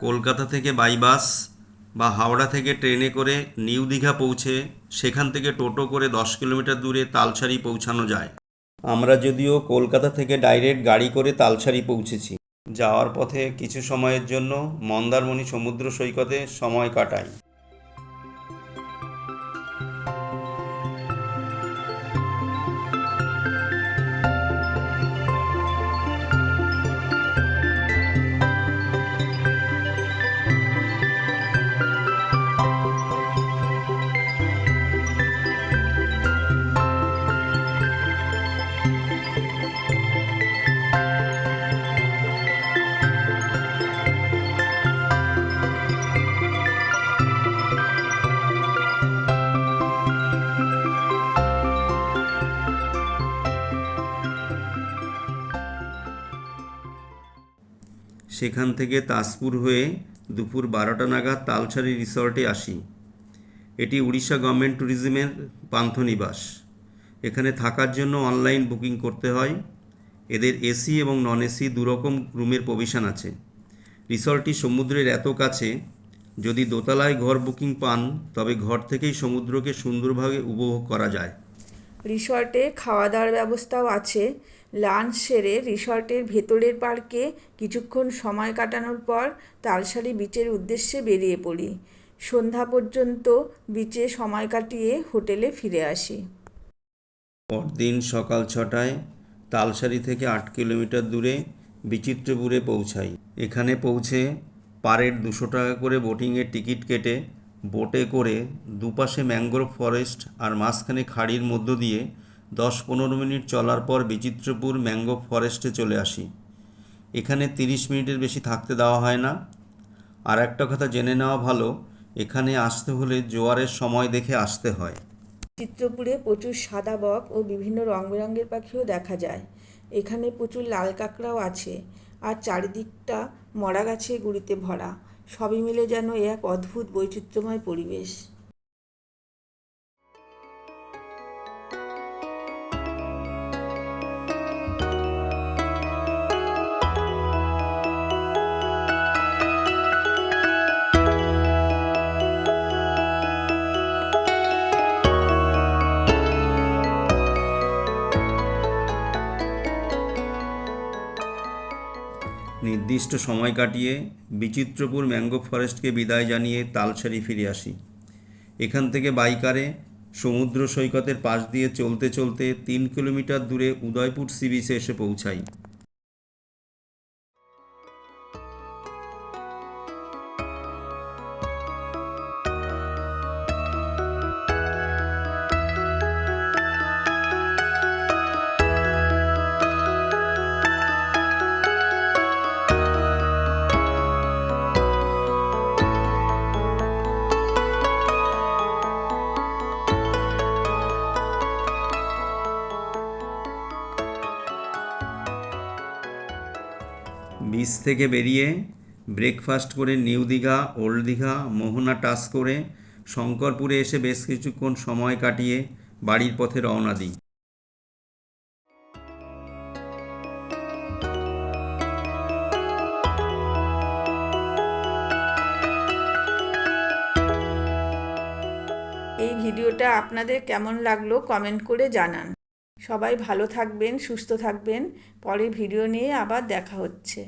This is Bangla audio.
কলকাতা থেকে বাই বাস বা হাওড়া থেকে ট্রেনে করে নিউ দীঘা পৌঁছে সেখান থেকে টোটো করে দশ কিলোমিটার দূরে তালসারি পৌঁছানো যায়। আমরা যদিও কলকাতা থেকে ডাইরেক্ট গাড়ি করে তালসারি পৌঁছেছি। যাওয়ার পথে কিছু সময়ের জন্য মন্দারমণি সমুদ্র সৈকতে সময় কাটাই। সেখান থেকে তাজপুর হয়ে দুপুর বারোটা নাগাদ তালসারি রিসর্টে আসি। এটি উড়িষ্যা গভর্নমেন্ট ট্যুরিজমের পান্থনিবাস। এখানে থাকার জন্য অনলাইন বুকিং করতে হয়। এদের এসি এবং নন এসি দুরকম রুমের প্রভিশন আছে। রিসর্টটি সমুদ্রের এত কাছে, যদি দোতলায় ঘর বুকিং পান, তবে ঘর থেকেই সমুদ্রকে সুন্দরভাবে উপভোগ করা যায়। রিসর্টে খাওয়া দাওয়ার ব্যবস্থাও আছে। লাঞ্চ সেরে রিসর্টের ভেতরের পার্কে কিছুক্ষণ সময় কাটানোর পর তালসারি বিচের উদ্দেশ্যে বেরিয়ে পড়ি। সন্ধ্যা পর্যন্ত বিচে সময় কাটিয়ে হোটেলে ফিরে আসি। পরদিন সকাল ছটায় তালসারি থেকে আট কিলোমিটার দূরে বিচিত্রপুরে পৌঁছাই। এখানে পৌঁছে পারের দুশো টাকা করে বোটিংয়ের টিকিট কেটে বোটে করে দুপাশে ম্যানগ্রোভ ফরেস্ট আর মাঝখানে খাড়ির মধ্য দিয়ে দশ পনেরো মিনিট চলার পর বিচিত্রপুর ম্যানগ্রোভ ফরেস্টে চলে আসি। এখানে তিরিশ মিনিটের বেশি থাকতে দেওয়া হয় না। আর একটা কথা জেনে নেওয়া ভালো, এখানে আসতে হলে জোয়ারের সময় দেখে আসতে হয়। চিত্রপুরে প্রচুর সাদা বক ও বিভিন্ন রং বেরঙের পাখিও দেখা যায়। এখানে প্রচুর লাল কাঁকড়াও আছে। আর চারিদিকটা মরা গাছে গুড়িতে ভরা। সবই মিলে যেন এক অদ্ভুত বৈচিত্র্যময় পরিবেশ। নির্দিষ্ট সময় কাটিয়ে বিচিত্রপুর ম্যাঙ্গো ফরেস্টকে বিদায় জানিয়ে তালসারি ফিরে আসি। এখান থেকে বাইকারে সমুদ্র সৈকতের পাশ দিয়ে চলতে চলতে তিন কিলোমিটার দূরে উদয়পুর সি এসে পৌঁছাই। বিচ থেকে বেরিয়ে ব্রেকফাস্ট করে new Digha, old Digha, Mohana touch করে শঙ্করপুরে এসে বেশ কিছুক্ষণ সময় কাটিয়ে বাড়ির পথে রওনা দিই। এই ভিডিওটা আপনাদের কেমন লাগল কমেন্ট করে জানান। সবাই ভালো থাকবেন সুস্থ থাকবেন। পরে ভিডিও নিয়ে আবার দেখা হচ্ছে।